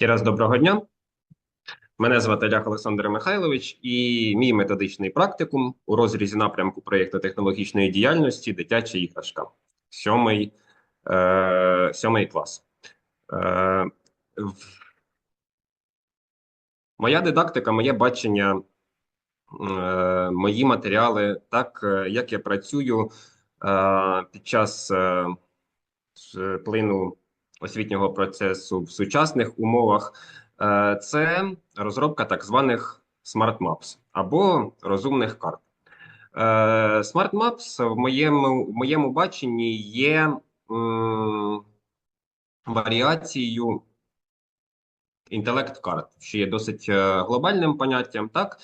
Ще раз доброго дня. Мене звати Олег Олександр Михайлович, і мій методичний практикум у розрізі напрямку проєкту технологічної діяльності Дитяча іграшка. Сьомий, е, сьомий клас. Е, в- моя дидактика, моє бачення, е, мої матеріали, так е, як я працюю е, під час е, плину освітнього процесу в сучасних умовах, е, це розробка так званих Smart Maps або розумних карт. Е, Smart Maps в моєму, в моєму баченні є варіацією інтелект-карт, що є досить е, глобальним поняттям, так,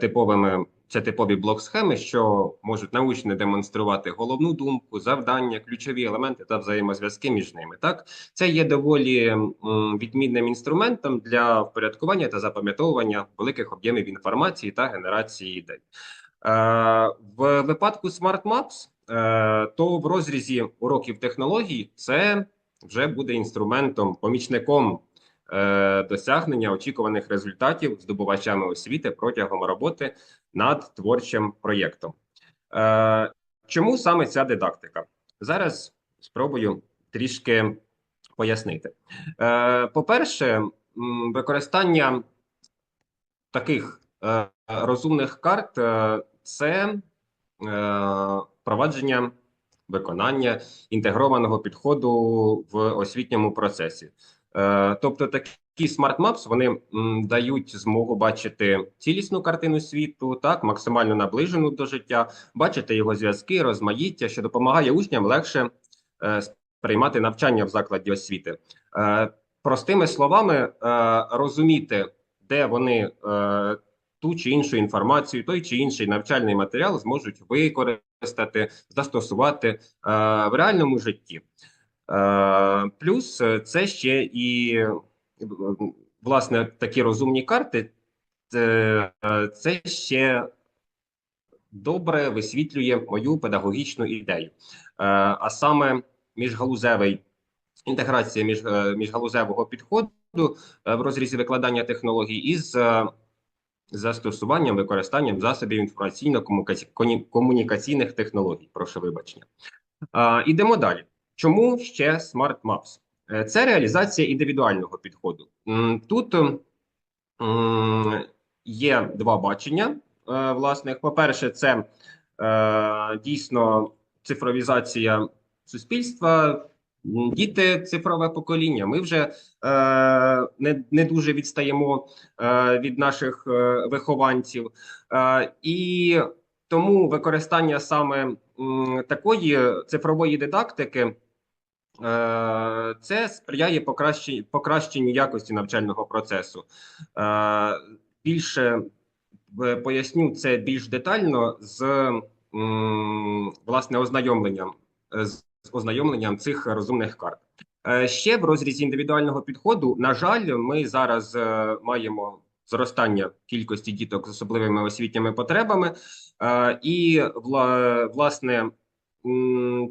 типовими. Це типові блок-схеми, що можуть научно демонструвати головну думку, завдання, ключові елементи та взаємозв'язки між ними. Так, це є доволі відмінним інструментом для впорядкування та запам'ятовування великих об'ємів інформації та генерації ідей. Е, в випадку Smart Maps, е, то в розрізі уроків технологій це вже буде інструментом, помічником е, досягнення очікуваних результатів здобувачами освіти протягом роботи над творчим проєктом. Е, чому саме ця дидактика? Зараз спробую трішки пояснити. Е, по-перше, використання таких е, розумних карт е, це е, впровадження виконання інтегрованого підходу в освітньому процесі. Е, тобто такі Smart Maps вони дають змогу бачити цілісну картину світу, так максимально наближену до життя, бачити його зв'язки, розмаїття, що допомагає учням легше е, сприймати навчання в закладі освіти. Е, простими словами, розуміти, де вони ту чи іншу інформацію, той чи інший навчальний матеріал зможуть використати, застосувати в реальному житті. Е, Плюс е, це ще і власне такі розумні карти. Це, е, ще добре висвітлює мою педагогічну ідею, а саме міжгалузевий інтеграція між, міжгалузевого підходу в розрізі викладання технологій із застосуванням використанням засобів інформаційно-комунікаційних технологій. Прошу вибачення. Ідемо далі. Чому ще Smart Maps? Е, Це реалізація індивідуального підходу. Тут є два бачення е, власних. По-перше, це е, дійсно цифровізація суспільства, діти, цифрове покоління. Ми вже е, не, не дуже відстаємо е, від наших е, вихованців. Е, і тому використання саме такої цифрової дидактики е, це сприяє покращенню, покращенню якості навчального процесу. Е, Більше е, поясню це більш детально з власне ознайомленням з ознайомленням цих розумних карт. Ще в розрізі індивідуального підходу, на жаль, ми зараз маємо зростання кількості діток з особливими освітніми потребами, Е, і власне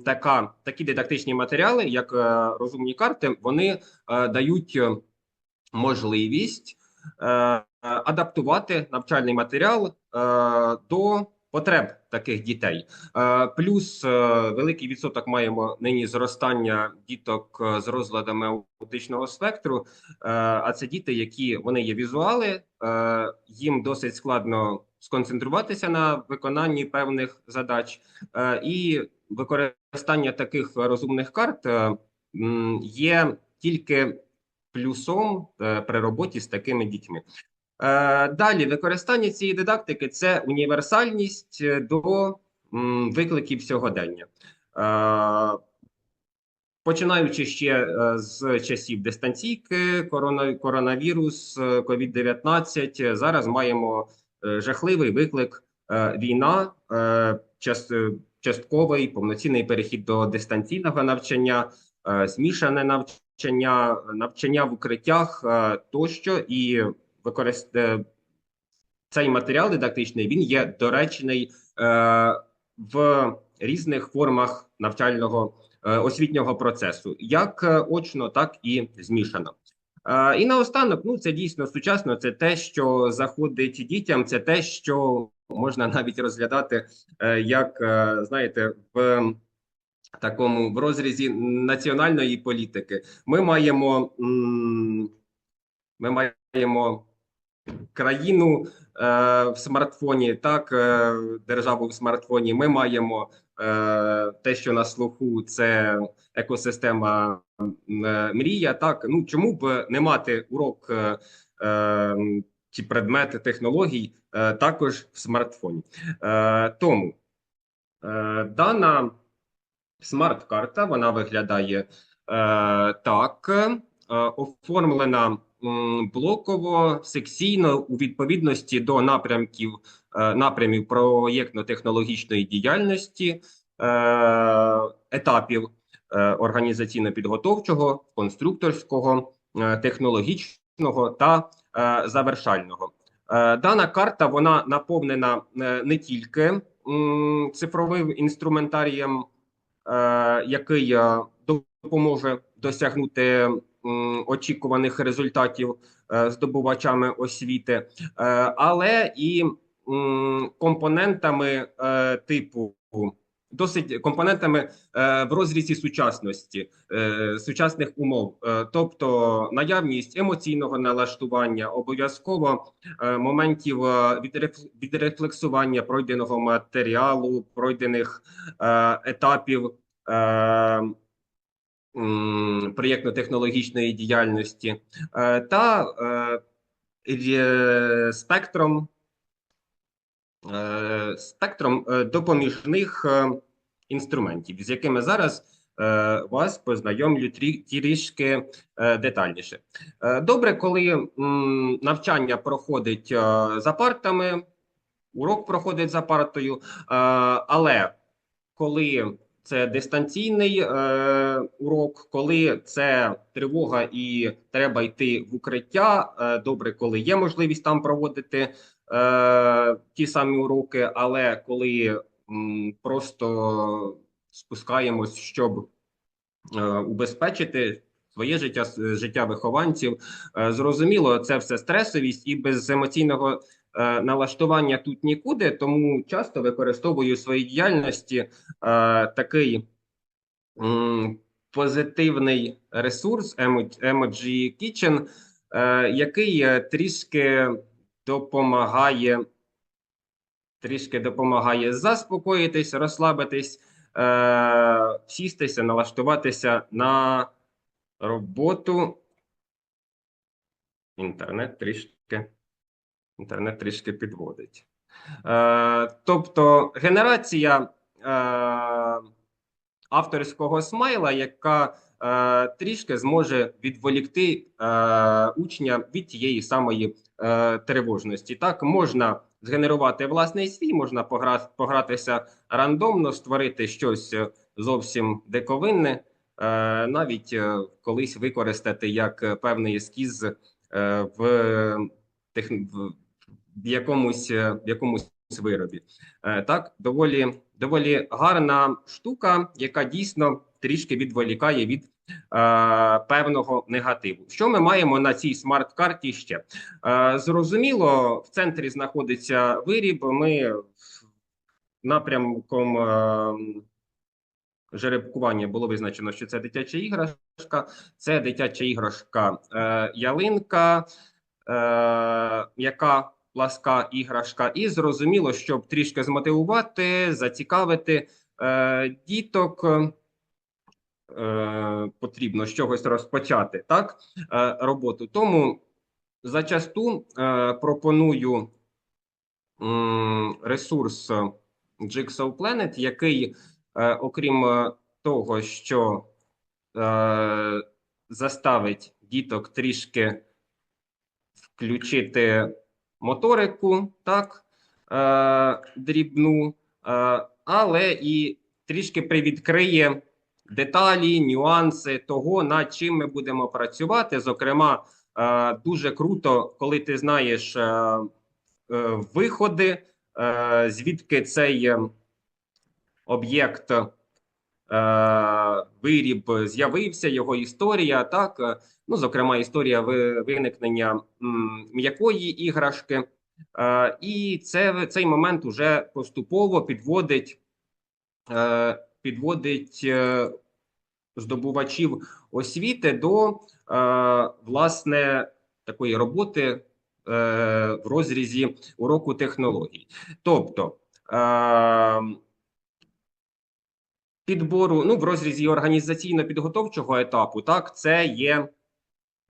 така, такі дидактичні матеріали, як е, розумні карти, вони е, дають можливість адаптувати навчальний матеріал до потреб таких дітей. Е, Плюс е, великий відсоток маємо нині зростання діток е, з розладами аутичного спектру. А це діти, які вони є візуали, їм досить складно сконцентруватися на виконанні певних задач, і використання таких розумних карт є тільки плюсом при роботі з такими дітьми. Е, Далі використання цієї дидактики це універсальність е, до викликів сьогодення. Е, Починаючи ще з часів дистанційки, корона, коронавірус, COVID-19, е, зараз маємо жахливий виклик війна, час, частковий повноцінний перехід до дистанційного навчання, змішане навчання, навчання в укриттях тощо, і використ... е, цей матеріал дидактичний він є доречний е, в різних формах навчального е, освітнього процесу, як очно, так і змішано. І наостанок, ну це дійсно сучасно. Це те, що заходить дітям, це те, що можна навіть розглядати як знаєте, в такому в розрізі національної політики. Ми маємо ми маємо країну е, в смартфоні, так е, державу в смартфоні. Ми маємо е, те, що на слуху, це екосистема е, мрія. Так ну чому б не мати урок е, е, чи предмети технологій е, також в смартфоні? Е, тому е, дана смарт-карта вона виглядає е, так, е, оформлена блоково, секційно у відповідності до напрямків е, напрямів проєктно-технологічної діяльності, е, етапів е, організаційно-підготовчого, конструкторського, технологічного та завершального. Дана карта вона наповнена не тільки цифровим інструментарієм, який допоможе досягнути очікуваних результатів е, здобувачами освіти, е, але і компонентами е, типу. Досить компонентами в розрізі сучасності, сучасних умов, тобто наявність емоційного налаштування, обов'язково моментів відрефлексування пройденого матеріалу, пройдених етапів проєктно-технологічної діяльності е, та е, спектром е, спектром допоміжних інструментів, з якими зараз вас познайомлю трішки детальніше. Добре, коли навчання проходить за партами, урок проходить за партою, але коли це дистанційний е, урок, коли це тривога і треба йти в укриття. Е, добре, коли є можливість там проводити е, ті самі уроки, але коли м, просто спускаємось, щоб е, убезпечити своє життя, життя вихованців. Е, Зрозуміло, це все стресовість і без емоційного налаштування тут нікуди. Тому часто використовую в своїй діяльності е, такий позитивний ресурс Emo- Emoji Kitchen, е, який е, трішки допомагає. Трішки допомагає заспокоїтись, розслабитись, е, сістися, налаштуватися на роботу. Інтернет трішки, інтернет трішки підводить. Е, тобто генерація е, авторського смайла, яка е, трішки зможе відволікти е, учня від тієї самої е, тривожності. Так, можна згенерувати власний свій, можна погра, погратися рандомно, створити щось зовсім диковинне, е, навіть е, колись використати як певний ескіз е, в, тех, в, в якомусь, е, в якомусь виробі. Е, Так, доволі, доволі гарна штука, яка дійсно трішки відволікає від е, певного негативу. Що ми маємо на цій смарт-карті ще? Е, зрозуміло, в центрі знаходиться виріб. Ми напрямком е, жеребкування було визначено, що це дитяча іграшка, це дитяча іграшка е, ялинка, е, яка пласка іграшка, і зрозуміло, щоб трішки змотивувати, зацікавити е, діток. Е, потрібно з чогось розпочати так е, роботу. Тому зачасту е, пропоную м, ресурс Jigsaw Planet, який, е, окрім того, що заставить діток трішки включити моторику, так, е, дрібну, е, але і трішки привідкриє деталі, нюанси того, над чим ми будемо працювати. Зокрема, е, дуже круто, коли ти знаєш е, е, виходи, е, звідки цей е, об'єкт виріб з'явився, його історія, так, е, ну, зокрема, історія виникнення м'якої іграшки. Е, і це, цей момент уже поступово підводить, е, підводить е, здобувачів освіти до е, власне такої роботи е, в розрізі уроку технологій. Тобто е, підбору ну, в розрізі організаційно-підготовчого етапу, так, це є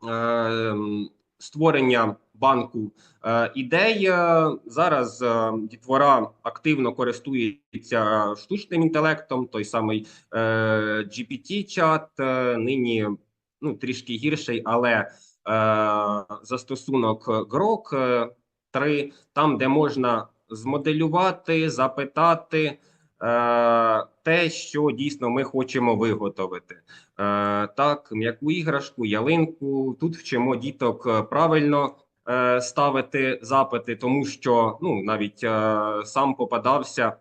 е, створення банку е, ідей. Е, Зараз е, дітвора активно користується штучним інтелектом, той самий е, GPT-чат, е, нині ну, трішки гірший, але е, застосунок Grok е, 3, там, де можна змоделювати, запитати е, те, що дійсно ми хочемо виготовити. Е, так, м'яку іграшку, ялинку. Тут вчимо діток е, правильно е, ставити запити, тому що ну навіть е, сам попадався,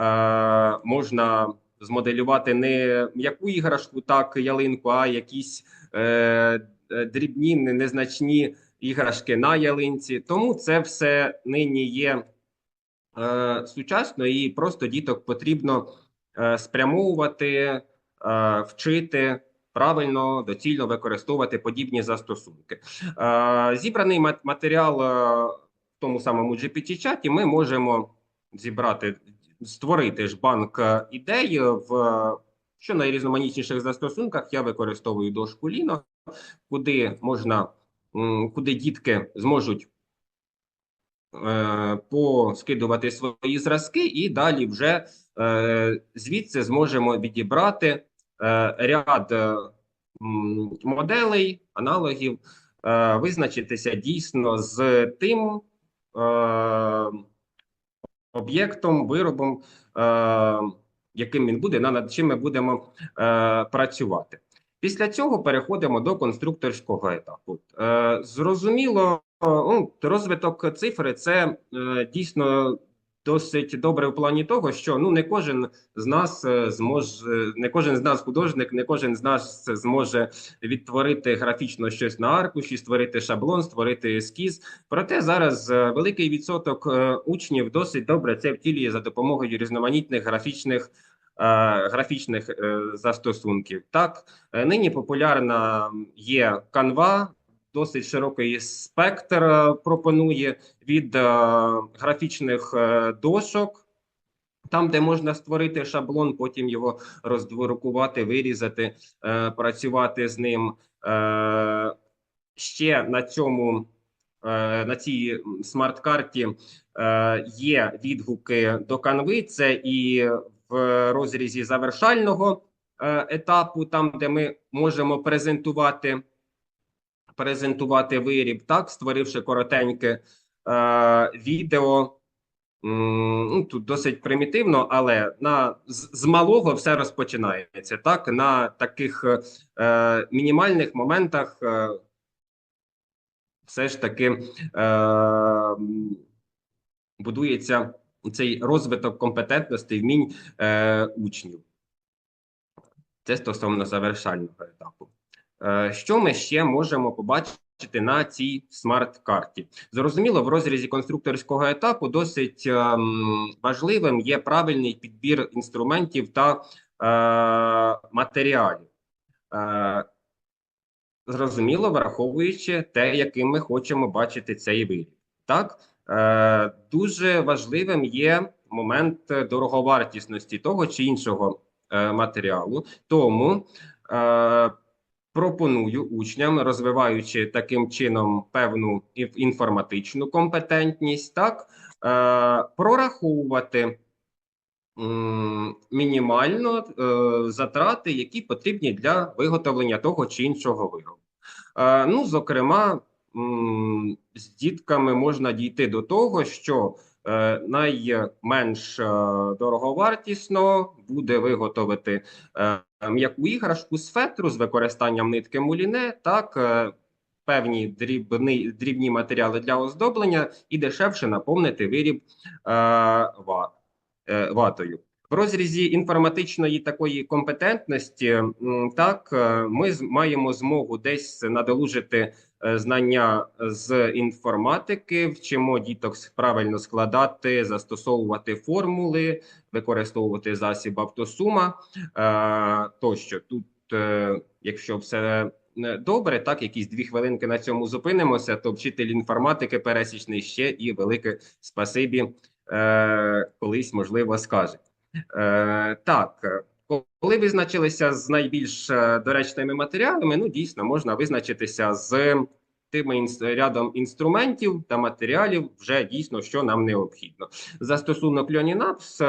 е, можна змоделювати не м'яку іграшку, так ялинку, а якісь е, е, дрібні, не- незначні іграшки на ялинці. Тому це все нині є е, сучасно, і просто діток потрібно е, спрямовувати, е, вчити. Правильно, доцільно використовувати подібні застосунки. Зібраний матеріал в тому самому GPT-чаті ми можемо зібрати, створити ж банк ідей в що найрізноманітніших застосунках. Я використовую дошку Lino, куди можна, куди дітки зможуть е, поскидувати свої зразки, і далі вже е, звідси зможемо відібрати е, ряд моделей, аналогів, визначитися дійсно з тим об'єктом, виробом, яким він буде, над чим ми будемо працювати. Після цього переходимо до конструкторського етапу. Е, зрозуміло, ну, розвиток цифри це е, дійсно досить добре в плані того, що ну не кожен з нас е, зможе, не кожен з нас художник, не кожен з нас зможе відтворити графічно щось на аркуші, створити шаблон, створити ескіз. Проте зараз е, великий відсоток е, учнів досить добре це втілює за допомогою різноманітних графічних. Е, Графічних е, застосунків так Е, нині популярна є Canva, досить широкий спектр пропонує від графічних дошок, там, де можна створити шаблон, потім його роздворукувати, вирізати, е, працювати з ним. Е, ще на цьому е, на цій смарт-карті е, є відгуки до канви. Це і в розрізі завершального е, етапу, там, де ми можемо презентувати, презентувати виріб, так, створивши коротеньке е, відео. Ну, тут досить примітивно, але на з, з малого все розпочинається. Так, на таких е, мінімальних моментах е, все ж таки е, будується цей розвиток компетентностей, вмінь е, учнів. Це стосовно завершального етапу. Е, Що ми ще можемо побачити на цій смарт-карті? Зрозуміло, в розрізі конструкторського етапу досить ем, важливим є правильний підбір інструментів та е, матеріалів. Е, Зрозуміло, враховуючи те, яким ми хочемо бачити цей виріб. Так, дуже важливим є момент дороговартісності того чи іншого е, матеріалу. Тому е, пропоную учням, розвиваючи таким чином певну інформатичну компетентність, так е, прораховувати мінімально е, затрати, які потрібні для виготовлення того чи іншого виробу. Е, ну, зокрема, з дітками можна дійти до того, що е, найменш е, дороговартісно буде виготовити е, м'яку іграшку з фетру з використанням нитки муліне, так, е, певні дрібні, дрібні матеріали для оздоблення і дешевше наповнити виріб е, е, ватою. В розрізі інформатичної такої компетентності, так е, ми маємо змогу десь надолужити е, знання з інформатики, вчимо діток правильно складати, застосовувати формули, використовувати засіб автосума е, тощо. Тут, якщо все добре, так якісь дві хвилинки на цьому зупинимося, то вчитель інформатики пересічний ще і велике спасибі колись можливо скаже. Е, так, коли визначилися з найбільш е, доречними матеріалами, ну дійсно можна визначитися з тими інс- рядом інструментів та матеріалів, вже дійсно, що нам необхідно. Застосунок Льонінапс е,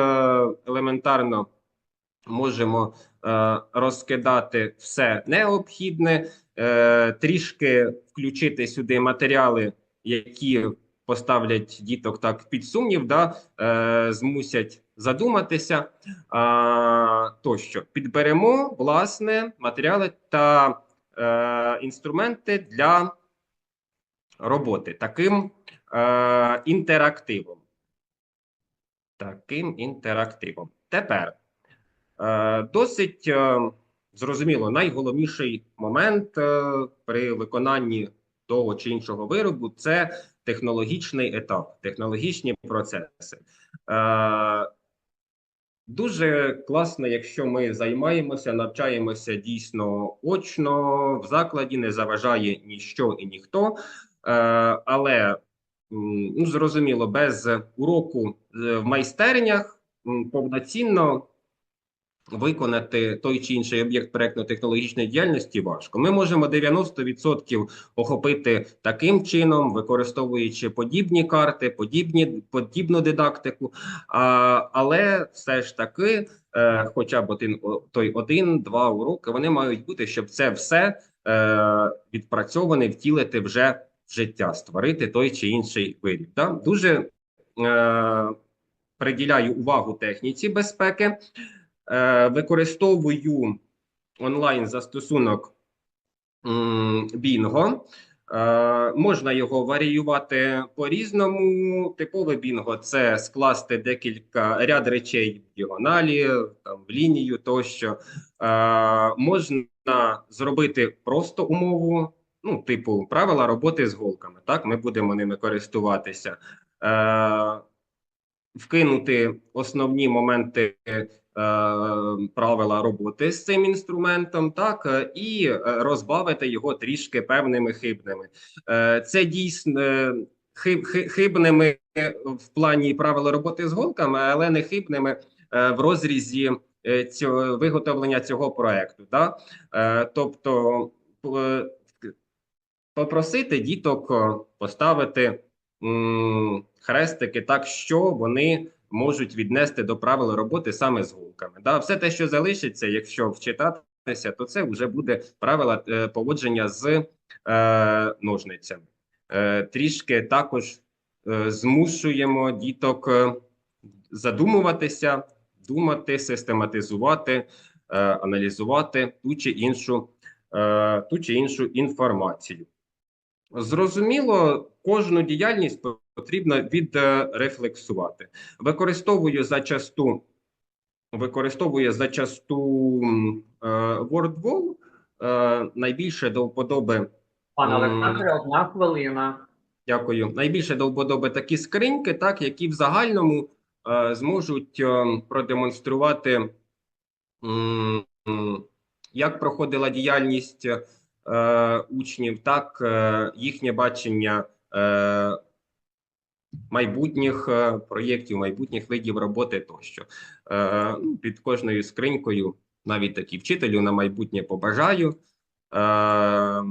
елементарно можемо е, розкидати все необхідне, е, трішки включити сюди матеріали, які поставлять діток так під сумнів, да, е, змусять задуматися. А, тощо підберемо власне матеріали та е, інструменти для роботи таким е, інтерактивом. Таким інтерактивом. Тепер е, досить е, зрозуміло, найголовніший момент е, при виконанні того чи іншого виробу це технологічний етап, технологічні процеси. Е, Дуже класно, якщо ми займаємося, навчаємося дійсно очно в закладі, не заважає ніщо і ніхто. Е, але ну, зрозуміло, без уроку е, в майстернях повноцінно виконати той чи інший об'єкт проектно-технологічної діяльності важко. Ми можемо 90% охопити таким чином, використовуючи подібні карти, подібні, подібну дидактику, а, але все ж таки, е, хоча б один той один-два уроки, вони мають бути, щоб це все е, відпрацьоване, втілити вже в життя, створити той чи інший виріб. Да? Дуже е, приділяю увагу техніці безпеки. Е, використовую онлайн застосунок Bingo. Е, можна його варіювати по-різному. Типове бінго це скласти декілька ряд речей в діагоналі, в лінію тощо. Е, можна зробити просто умову, ну, типу правила роботи з голками. Так, ми будемо ними користуватися. Вкинути основні моменти правила роботи з цим інструментом, так е, і е, розбавити його трішки певними хибними. Е, Це дійсно е, хиб, хи- хибними в плані правила роботи з голками, але не хибними е, в розрізі е, цього виготовлення цього проекту. Да? Е, Тобто е, попросити діток е, поставити хрестики так, що вони можуть віднести до правил роботи саме з голками. Да? Все те, що залишиться, якщо вчитатися, то це вже буде правила е, поводження з е, ножницями. Е, трішки також е, змушуємо діток е, задумуватися, думати, систематизувати, е, аналізувати ту чи іншу, е, ту чи іншу інформацію. Зрозуміло, кожну діяльність потрібно відрефлексувати. Використовую зачасту, використовую зачасту е, WordWall, е, найбільше до вподоби Пане Олександре, одна хвилина. Дякую. Найбільше до вподоби такі скриньки, так, які в загальному е, зможуть е, продемонструвати, м, м, як проходила діяльність е, учнів, так, е, їхнє бачення е, майбутніх е, проєктів, майбутніх видів роботи тощо. Е, ну, під кожною скринькою, навіть такі вчителю на майбутнє побажаю. Е,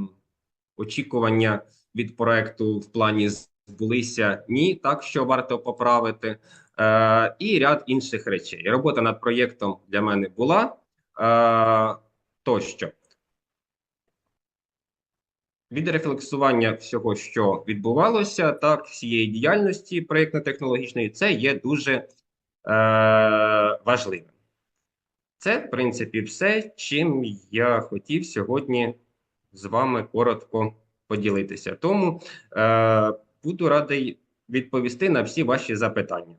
очікування від проекту в плані збулися ні, так що варто поправити, і ряд інших речей. Робота над проєктом для мене була тощо. Відрефлексування всього, що відбувалося, так, всієї діяльності проєктно-технологічної, це є дуже е, важливим. Це, в принципі, все, чим я хотів сьогодні з вами коротко поділитися. Тому е, буду радий відповісти на всі ваші запитання.